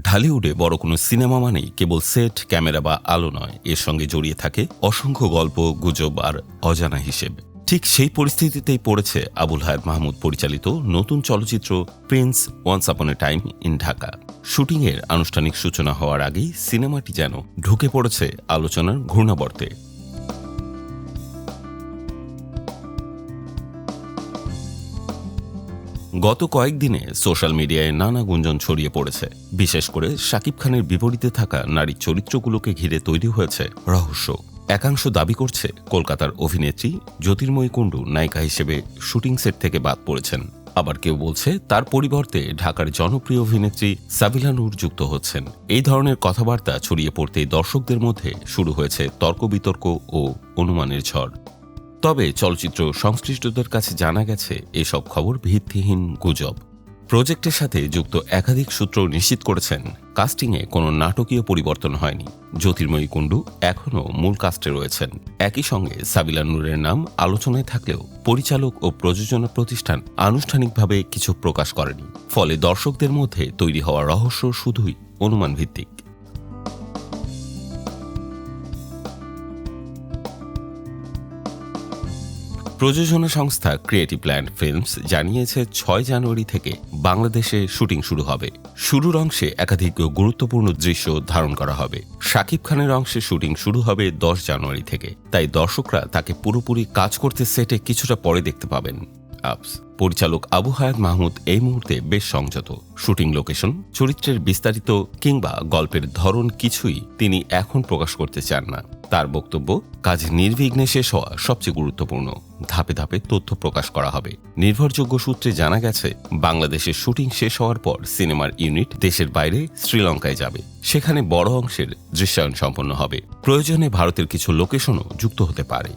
ঢালিউডে বড় কোনো সিনেমা মানেই কেবল সেট, ক্যামেরা বা আলো নয়। এর সঙ্গে জড়িয়ে থাকে অসংখ্য গল্প, গুজব আর অজানা হিসেব। ঠিক সেই পরিস্থিতিতেই পড়েছে আবুল হায়াত মাহমুদ পরিচালিত নতুন চলচ্চিত্র Prince once upon A time in Dhaka. শুটিংয়ের আনুষ্ঠানিক সূচনা হওয়ার আগেই সিনেমাটি যেন ঢুকে পড়েছে আলোচনার ঘূর্ণাবর্তে। গত কয়েকদিনে সোশ্যাল মিডিয়ায় নানা গুঞ্জন ছড়িয়ে পড়েছে। বিশেষ করে শাকিব খানের বিপরীতে থাকা নারী চরিত্রগুলোকে ঘিরে তৈরি হয়েছে রহস্য। একাংশ দাবি করছে, কলকাতার অভিনেত্রী জ্যোতির্ময়ী কুণ্ডু নায়িকা হিসেবে শুটিং সেট থেকে বাদ পড়েছেন। আবার কেউ বলছে, তার পরিবর্তে ঢাকার জনপ্রিয় অভিনেত্রী সাবিলা নূর যুক্ত হচ্ছেন। এই ধরনের কথাবার্তা ছড়িয়ে পড়তেই দর্শকদের মধ্যে শুরু হয়েছে তর্ক বিতর্ক ও অনুমানের ঝড়। তবে চলচ্চিত্র সংশ্লিষ্টদের কাছে জানা গেছে, এসব খবর ভিত্তিহীন গুজব। প্রজেক্টের সাথে যুক্ত একাধিক সূত্র নিশ্চিত করেছেন, কাস্টিংয়ে কোনো নাটকীয় পরিবর্তন হয়নি। জ্যোতির্ময়ী কুণ্ডু এখনও মূল কাস্টে রয়েছেন। একই সঙ্গে সাবিলা নূরের নাম আলোচনায় থাকলেও পরিচালক ও প্রযোজনা প্রতিষ্ঠান আনুষ্ঠানিকভাবে কিছু প্রকাশ করেনি। ফলে দর্শকদের মধ্যে তৈরি হওয়া রহস্য শুধুই অনুমান ভিত্তিক প্রযোজনা সংস্থা ক্রিয়েটিভ ল্যান্ড ফিল্মস জানিয়েছে ছয় জানুয়ারি থেকে বাংলাদেশে শুটিং শুরু হবে। শুরুর অংশে একাধিক গুরুত্বপূর্ণ দৃশ্য ধারণ করা হবে। শাকিব খানের অংশে শুটিং শুরু হবে দশ জানুয়ারি থেকে। তাই দর্শকরা তাকে পুরোপুরি কাজ করতে সেটে কিছুটা পরে দেখতে পাবেন। আপস পরিচালক আবু হায়াত মাহমুদ এই মুহূর্তে বেশ সংযত। শুটিং লোকেশন, চরিত্রের বিস্তারিত কিংবা গল্পের ধরন কিছুই তিনি এখন প্রকাশ করতে চান না। তার বক্তব্য কাজ নির্বিঘ্নে শেষ হওয়া সবচেয়ে গুরুত্বপূর্ণ। ধাপে ধাপে তথ্য প্রকাশ করা হবে। নির্ভরযোগ্য সূত্রে জানা গেছে, বাংলাদেশের শুটিং শেষ হওয়ার পর সিনেমার ইউনিট দেশের বাইরে শ্রীলঙ্কায় যাবে। সেখানে বড় অংশের দৃশ্যায়ন সম্পন্ন হবে। প্রয়োজনে ভারতের কিছু লোকেশনও যুক্ত হতে পারে।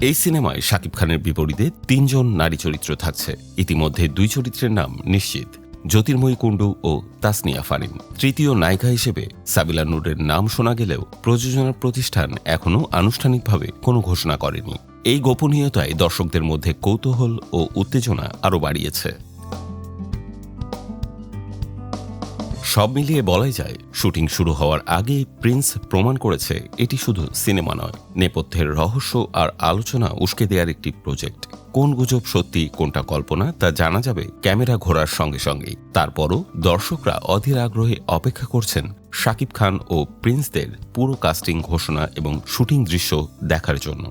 এই সিনেমায় শাকিব খানের বিপরীতে তিনজন নারী চরিত্র থাকছে। ইতিমধ্যে দুই চরিত্রের নাম নিশ্চিত। জ্যোতির্ময়ী কুণ্ডু ও তাসনিয়া ফারিন তৃতীয় নায়িকা হিসেবে সাবিলা নুরের নাম শোনা গেলেও প্রযোজনা প্রতিষ্ঠান এখনও আনুষ্ঠানিকভাবে কোনো ঘোষণা করেনি। এই গোপনীয়তায় দর্শকদের মধ্যে কৌতূহল ও উত্তেজনা আরও বাড়িয়েছে। সব মিলিয়ে বলাই যায়, শুটিং শুরু হওয়ার আগে প্রিন্স প্রমাণ করেছে এটি শুধু সিনেমা নয়, নেপথ্যের রহস্য আর আলোচনা উস্কে দেওয়ার একটি প্রজেক্ট। কোন গুজব সত্যি, কোনটা কল্পনা, তা জানা যাবে ক্যামেরা ঘোরার সঙ্গে সঙ্গেই। তারপরও দর্শকরা অধীর আগ্রহে অপেক্ষা করছেন শাকিব খান ও প্রিন্সদের পুরো কাস্টিং ঘোষণা এবং শুটিং দৃশ্য দেখার জন্য।